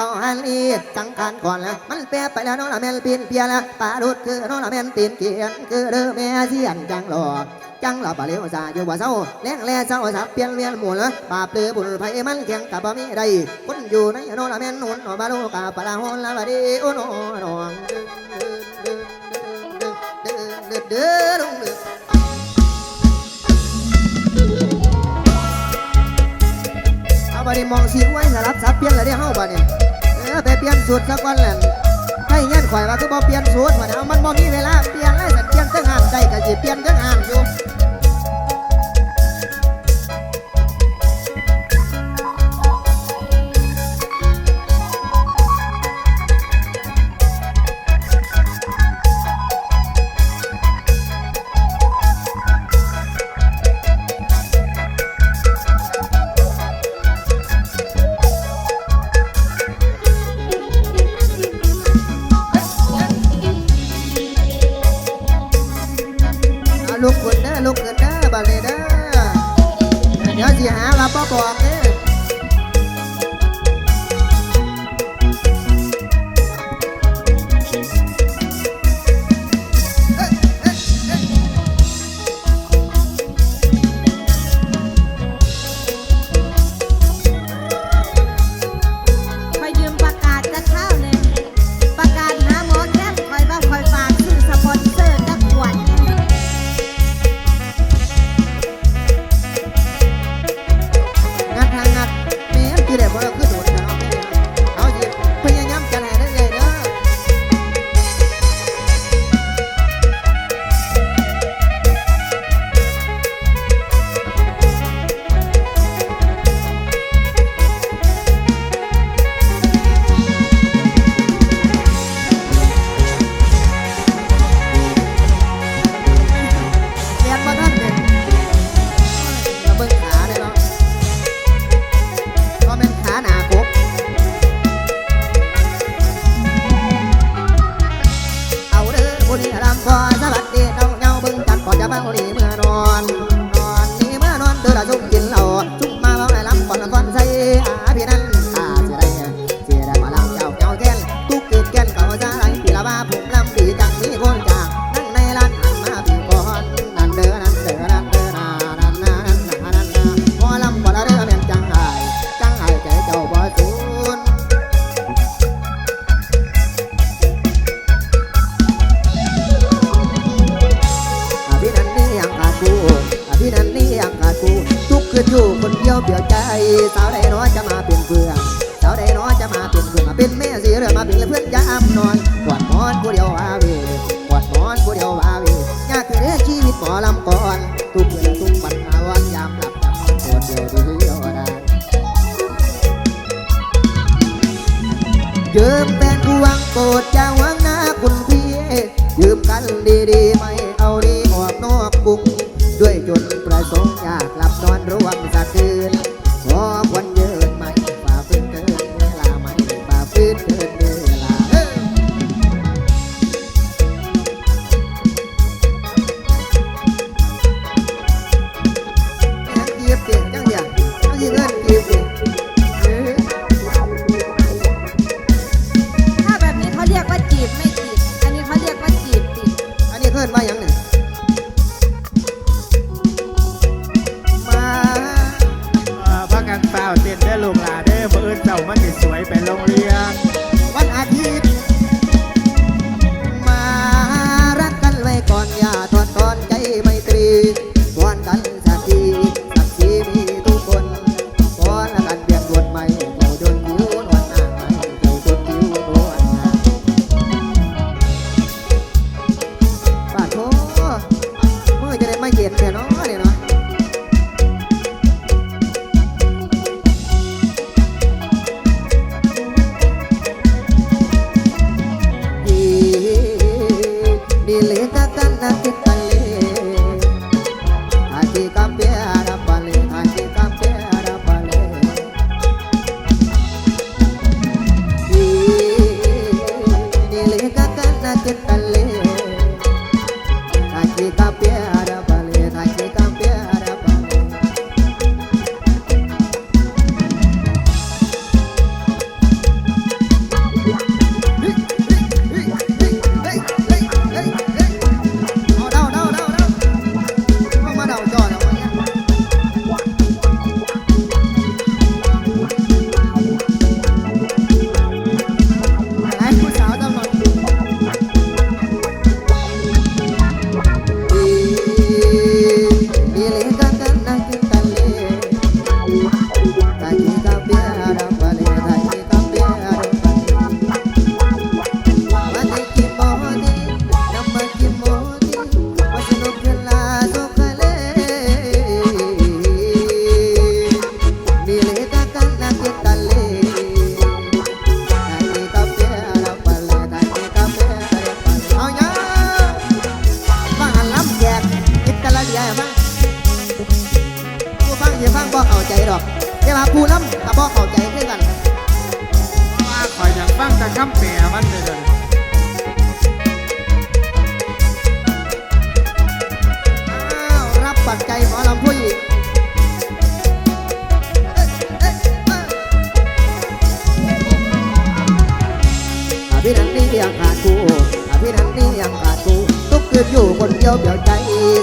เอาอันลีสังขารก่อนละมันแปรไปแล้วน้องละแมนปีนเปียละปลาดุดคือน้องละแมนตีนเกียนคือเด้อแม่เสียนจังหลอกจังหลับปลาเลียวซาอยู่ว่าเศร้าแรงแล่เศร้าสับเปลี่ยนเวียนหมู่ละปาเปลือบุญไผ่มันแข็งกับบ่มีใดคนอยู่ในโนละแมนนุ่นบาลูกาปลาหนละบดีอโนนองเดือลงาบารีมองสีไว้สลับสับเปลี่ยนอะไรเด้เฮาบาดนี่ นะไปเปลี่ยนสูตรสักวันแหละให้เงี้ยข่อยว่าคือบอเปลี่ยนสูตรว่านะมันบ่มีเวลาเปลี่ยนเลยสันเปลี่ยนเสังหันได้ก็สิเปลี่ยนเด้ักใจหมอลำผู้หพี่นั้นนี่ยังขาดกูพี่นั้นนี่ยังขาดกู ทุกคืนอยู่คนเดียวเปลี่ยวใจ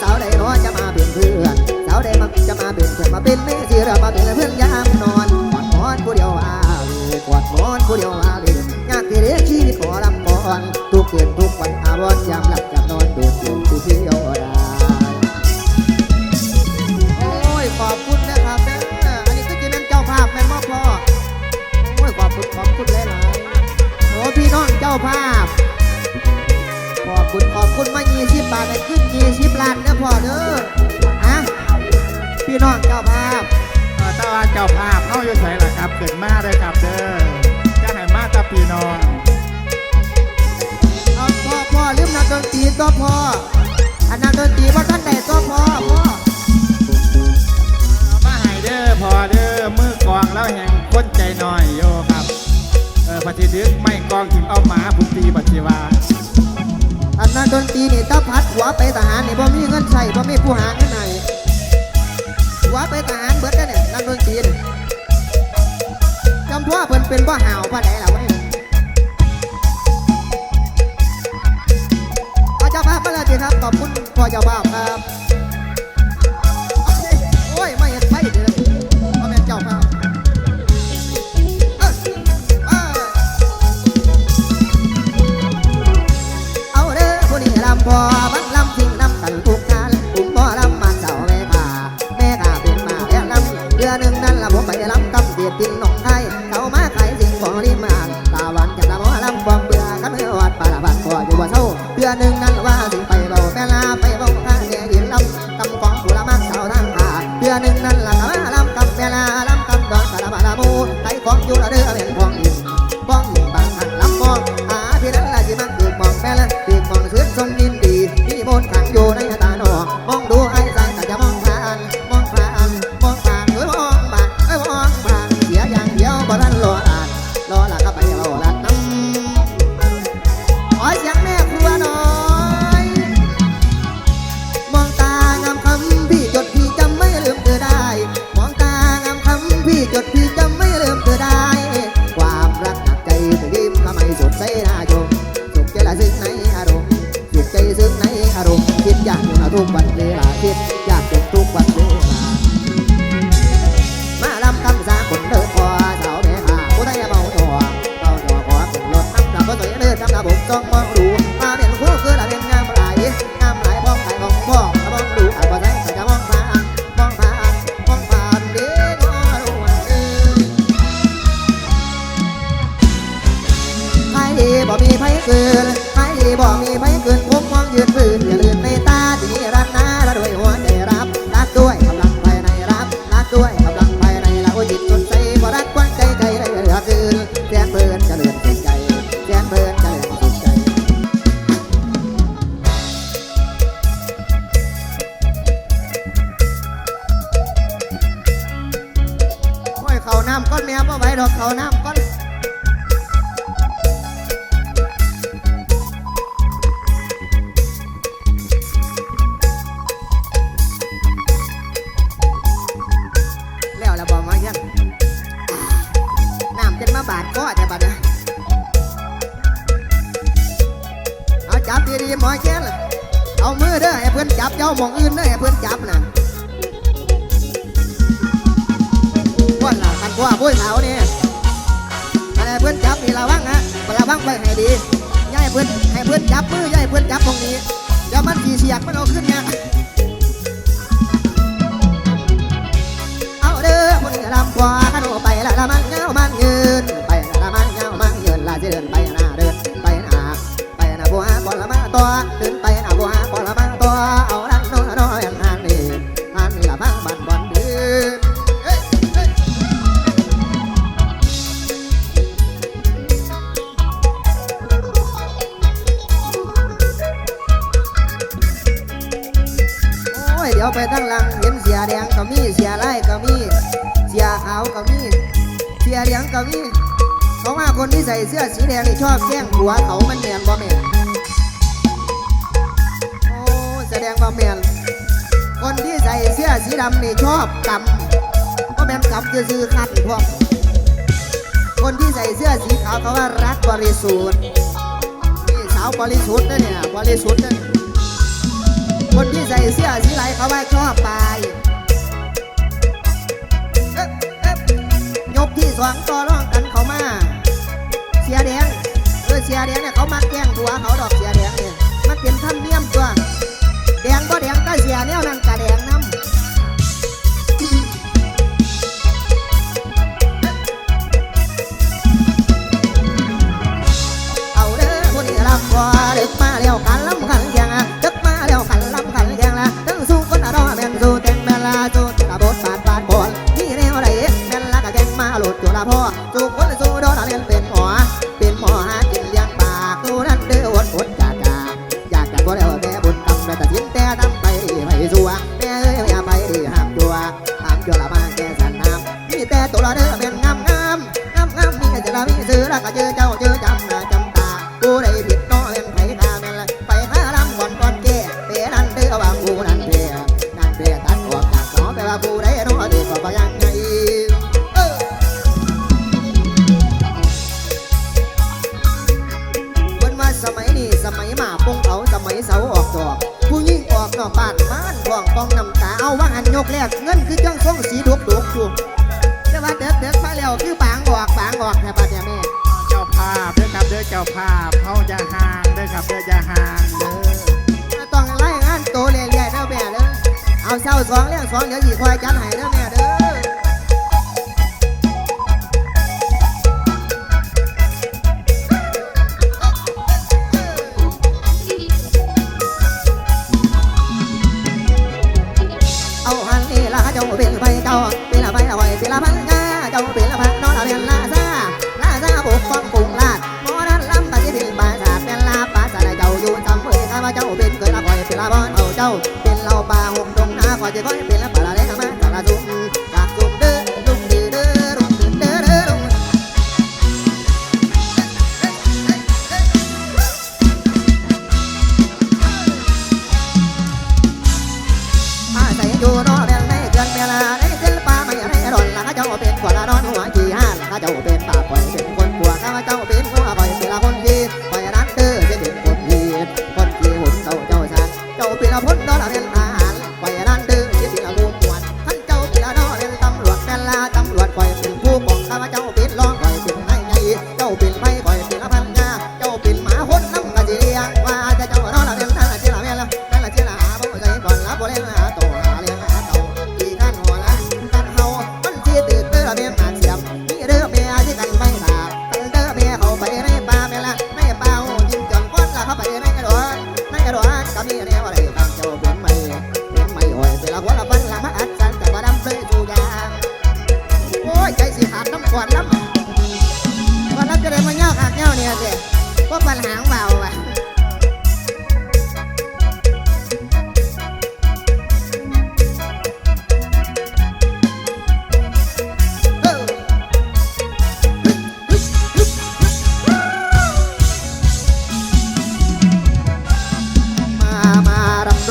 สาวใดน้อจะมาเป็นเพื่อน สาวใดมักจะมาเป็นเพื่อนมาเป็นไม่เสียมาเป็นเพื่อนยามนอนกอดหมอนผู้เดียวอาวีกอดมอนผู้เดียวอา ภาพ ขอบคุณขอบคุณมายีชิบบาทให้ขึ้นยี่สิบล้เนี่ยพ่อเด้ออะพี่น้องเจ้าภาพเออตะวันเจ้าภาพเข้าอยู่ใส่ละครับเกิดมาเลยครับเด้อจะให้มาตะปีนอนเอาพ่อพ่อลืมนักดนตรีตัวพ่ออันนักดนตรีว่าท่านไหนตัวพ่อพ่อมาให้เด้อพ่อเด้อมือกองแล้วแห่งคนใจหน่อยโย อพอทิดึกไม่กองถึงเอาหมาผมตีบัจิวาอันนั้นดนตรีนี่ถ้าพัดหัวไปทหารนี่บ่มีเงินใส่บ่มีผู้หาเงินไหนหัวไปทหารเบิดได้เนี่ยนั่กดนตรีนี่จำพ่อเพิ่นเป็นบ่ห่าวบ่ไหนล่ะวะนี่เอาเจ้าภาพมาแะไรสิครับขอบคุณพ่อเจ้าภาพครับ 하는 나 ไผเกินให้บอกมีไผเกินผมมองยืนพื้น จับเจ้ามองอื่นเด้อให้เพื่อนจับน่ะว่าล่ะกันว่าบุ้ยขาวนี่ยอะไรเพื่อนจับนี่ระวังฮะระวังไปให้ดีย่าเพื่อนให้เพื่อนจับมือย่าให้เพื่อนจับตรงนี้เดี๋มันสีเสียกมันเอาขึ้นเนี่ยเอาเด้อคนลำกว่าขันออกไป ว่แมนคนที่ใส่เสื้อสีดำนี่ชอบกำก็แมนกำจะซื้อคันพวกคนที่ใส่เสื้อสีขาวเขาว่ารักบริสุทธิ์นี่สาวบริสุทธิ์นะเนี่ยบริสุทธิ์นะคนที่ใส่เสื้อสีไหลเขาว่าชอบไปยกที่สองต่อร่องกันเขามา เสียแดงเออเสียแดงเนี่ยเขามักแย่งตัวเขาดอกเสียแดงเนี่ยมักเป็นท่านเลี่ยมตัว แดงบ่แดงก็เสียแนวนั่งก็แดงนะ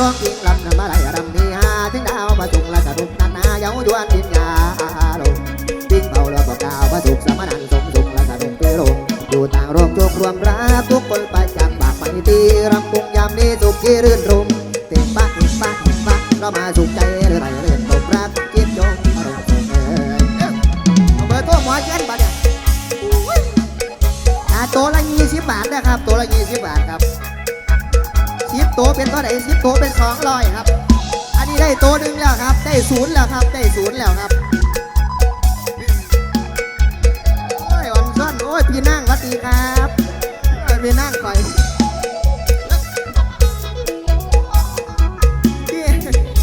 ร้องยิงลำนำมาไล่รำนี้ฮาถึงดาวมาจุงละสรุปนานาเย้าดวนดินยาลงทิ้งเบาเรือบอกกาวมาสุกสมนันสมสุขละสรุปเปลงอยู่ต่างโรงโจกรวมรักทุกคนไปจากปากไม่ตีรำพุงยามนี้สุขที่รื่นรมเต็มปากเต็มปากเต็มปากกรามาสุ เป็นตัวไหนสิบตเป็นสองลอยครับ อันนี้ได้โตันึงแล้วครับ ได้ศูนย์แล้วครับ ได้ศูนย์แล้วครับ โอ้ยอ่อนซ่อนโอ้ยพี่นั่งวัดดีครับพี่นั่งคอย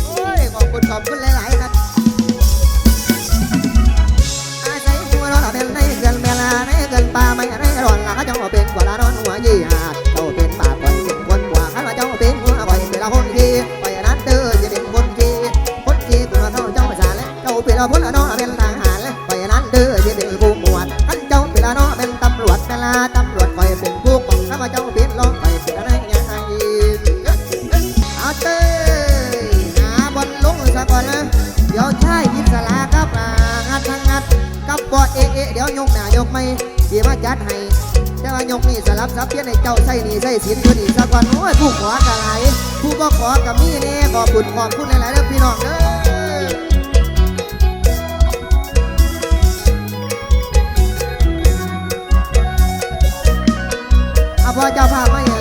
โอ้ยขอบคุณขอบคุณหลาย ๆ ครับอาใจหัวเราเป็นในเกินเวลาในเกินป่าไม่ในร้อนหลังก็จะเป็นกว่าเรา ดให้ แต่ว่ายกนี่สลับซับเพี้ยนให้เจ้าใส่นี่ใส่สินตัวนี้สักวันโอ้ยผู้ขอกะไรผู้ก่ขอกะมีเน่ขอบุญขอบคุณหลายๆเด้อพี่น้องเด้อพ่อเจ้าภาพมาเอง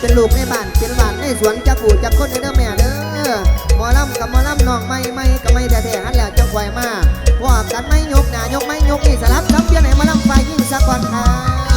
เป็นลูกในบ้านเป็นหวานในสวนจักปูจักคนในเด้อแม่เด้อมอลำกับมอลำน้องไม่ไม่ก็ไม่แต่แท้หันแล้วจังไหวมากว่ากันไม่ยกหนายกไม่ยกนี่สลับสับเพียงไหนมอลำไฟยิ่งสะกวันค่ะ